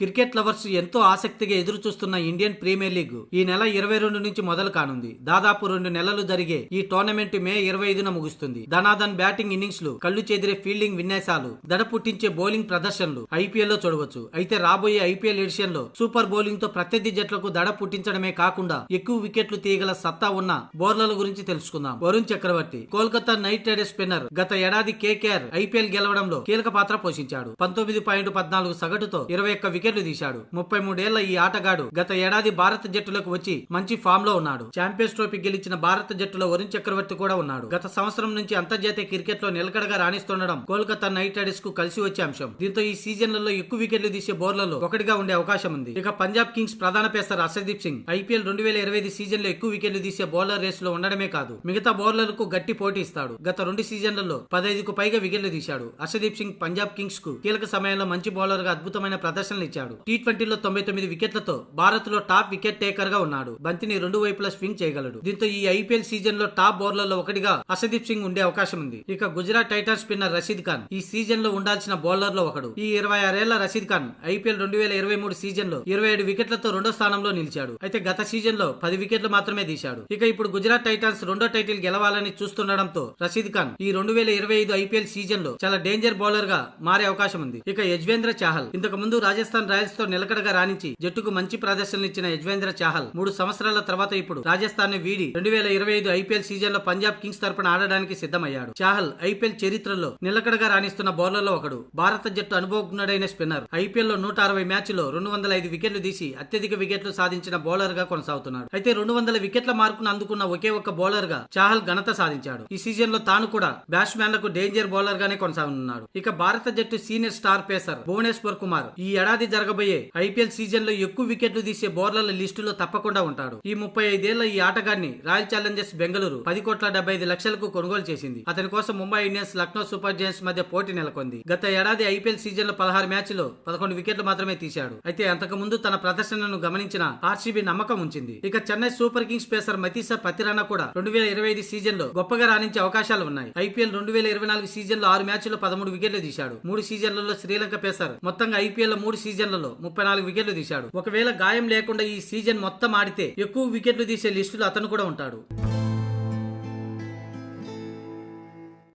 Cricket lovers ఎంతో ఆసక్తిగా ఎదురు చూస్తున్న ఇండియన్ ప్రీమియర్ లీగ్ ఈ నెల ఇరవై రెండు నుంచి మొదలు కానుంది. దాదాపు రెండు నెలలు జరిగే ఈ టోర్నమెంట్ మే ఇరవై ఐదున ముగుస్తుంది. ధనాధన్ బ్యాటింగ్ ఇన్నింగ్స్లు కళ్ళు చెదిరే ఫీల్డింగ్ విన్యాసాలు దడ పుట్టించే బౌలింగ్ ప్రదర్శనలు ఐపీఎల్లో చూడవచ్చు. అయితే రాబోయే ఐపీఎల్ ఎడిషన్లో సూపర్ బౌలింగ్తో ప్రత్యర్థి జట్లకు దడ పుట్టించడమే కాకుండా ఎక్కువ వికెట్లు తీయగల సత్తా ఉన్న బౌలర్ల గురించి తెలుసుకుందాం. Varun Chakravarthy Kolkata Knight Riders spinner గత ఏడాది కేకేఆర్ ఐపీఎల్ గెలవడంలో కీలక పాత్ర పోషించాడు. పంతొమ్మిది పాయింట్ పద్నాలుగు సగటుతో ఇరవై ఒక్క వికెట్లు తీశాడు. ముప్పై మూడేళ్ళ ఈ ఆటగాడు గత ఏడాది భారత జట్టులోకి వచ్చి మంచి ఫామ్లో ఉన్నాడు. ఛాంపియన్స్ ట్రోఫీ గెలిచిన భారత జట్టులో వరుణ్ చక్రవర్తి కూడా ఉన్నాడు. గత సంవత్సరం నుంచి అంతర్జాతీయ క్రికెట్లో నిలకడగా రాణిస్తుండడం కోల్కతా నైట్ రైడర్స్కు కలిసి వచ్చే అంశం. దీంతో ఈ సీజన్లలో ఎక్కువ వికెట్లు తీసే బౌలర్లలో ఒకటిగా ఉండే అవకాశం ఉంది. ఇక పంజాబ్ కింగ్స్ ప్రధాన పేసర్ హర్షదీప్ సింగ్ ఐపీఎల్ రెండు వేల ఇరవై ఐదు సీజన్లో ఎక్కువ వికెట్లు తీసే బౌలర్ రేస్లో ఉండడమే కాదు మిగతా బౌలర్లకు గట్టి పోటీ ఇస్తాడు. గత రెండు సీజన్లలో పదైదుకు పైగా వికెట్లు తీశాడు. హర్షదీప్ సింగ్ పంజాబ్ కింగ్స్కు కీలక సమయంలో మంచి బౌలర్గా అద్భుతమైన ప్రదర్శనలు ఇచ్చాడు. టీ ట్వంటీలో తొంభై తొమ్మిది వికెట్లతో భారత్లో టాప్ వికెట్ టేకర్గా ఉన్నాడు. బంతిని రెండు వైపులా స్వింగ్ చేయగలడు. దీంతో ఈ ఐపీఎల్ సీజన్లో టాప్ బౌలర్లలో ఒకటిగా అసదీప్ సింగ్ ఉండే అవకాశం ఉంది. ఇక గుజరాత్ టైటన్స్ స్పిన్నర్ రషీద్ ఖాన్ ఈ సీజన్లో ఉండాల్సిన బౌలర్లో ఒకడు. ఈ ఇరవై ఆరేళ్ళ రషీద్ ఖాన్ ఐపీఎల్ రెండు వేల ఇరవై మూడు సీజన్లో ఇరవై ఏడు వికెట్లతో రెండో స్థానంలో నిలిచాడు. అయితే గత సీజన్లో పది వికెట్లు మాత్రమే తీశాడు. ఇక ఇప్పుడు గుజరాత్ టైటన్స్ రెండో టైటిల్ గెలవాలని చూస్తుండడంతో రషీద్ ఖాన్ ఈ రెండు వేల ఇరవై ఐదు ఐపీఎల్ సీజన్లో చాలా డేంజర్ బౌలర్గా మారే అవకాశం ఉంది. ఇక యజ్వేంద్ర చాహల్ ఇంతకు ముందు రాజస్థాన్ రాయల్స్తో నిలకడగా రాణించి జట్టుకు మంచి ప్రదర్శనలు ఇచ్చిన యజ్వేంద్ర చాహల్ మూడు సంవత్సరాల తర్వాత ఇప్పుడు రాజస్థాన్ని వీడి రెండు వేల ఇరవై ఐదు ఐపీఎల్ సీజన్లో పంజాబ్ కింగ్స్ తరపున ఆడడానికి సిద్ధమయ్యాడు. చాహల్ ఐపీఎల్ చరిత్రలో నిలకడగా రాణిస్తున్న బౌలర్లో ఒకడు. భారత జట్టు అనుభవజ్ఞుడైన స్పిన్నర్. ఐపీఎల్లో నూట అరవై మ్యాచ్లో రెండు వందల ఐదు వికెట్లు తీసి అత్యధిక వికెట్లు సాధించిన బౌలర్గా కొనసాగుతున్నాడు. అయితే రెండు వందల వికెట్ల మార్కును అందుకున్న ఒకే ఒక్క బౌలర్గా చాహల్ ఘనత సాధించాడు. ఈ సీజన్లో తాను కూడా బ్యాట్స్మెన్లకు డేంజర్ బౌలర్ గానే కొనసాగనున్నాడు. ఇక భారత జట్టు senior star pacer Bhuvneshwar Kumar ఈ ఏడాది జరగబోయే ఐపీఎల్ సీజన్లో ఎక్కువ వికెట్లు తీసే బౌలర్ల లిస్టులో తప్పకుండా ఉంటాడు. ఈ ముప్పై ఐదేళ్ళ ఈ ఆటగాన్ని రాయల్ ఛాలెంజర్స్ బెంగళూరు పది కోట్ల డెబ్బై ఐదు లక్షలకు కొనుగోలు చేసింది. అతని కోసం Mumbai Indians Lucknow Super Giants మధ్య పోటీ నెలకొంది. గత ఏడాది ఐపీఎల్ సీజన్లో పదహారు మ్యాచ్లో పదకొండు వికెట్లు మాత్రమే తీశాడు. అయితే అంతకు ముందు తన ప్రదర్శనను గమనించిన ఆర్సీబీ నమ్మకం ఉంచింది. ఇక Chennai Super Kings pacer Matheesha Pathirana కూడా రెండు వేల ఇరవై ఐదు సీజన్లో గొప్పగా రాణించే అవకాశాలు ఉన్నాయి. ఐపీఎల్ రెండు వేల ఇరవై నాలుగు సీజన్లో ఆరు లో పదమూడు వికెట్లు తీశాడు. మూడు సీజన్లలో శ్రీలంక పేసర్ మొత్తంగా ఐపీఎల్లో మూడు సీజన్లలో ముప్పై నాలుగు వికెట్లు తీశాడు. ఒకవేళ గాయం లేకుండా ఈ సీజన్ మొత్తం ఆడితే ఎక్కువ వికెట్లు తీసే లిస్టులో అతను కూడా ఉంటాడు.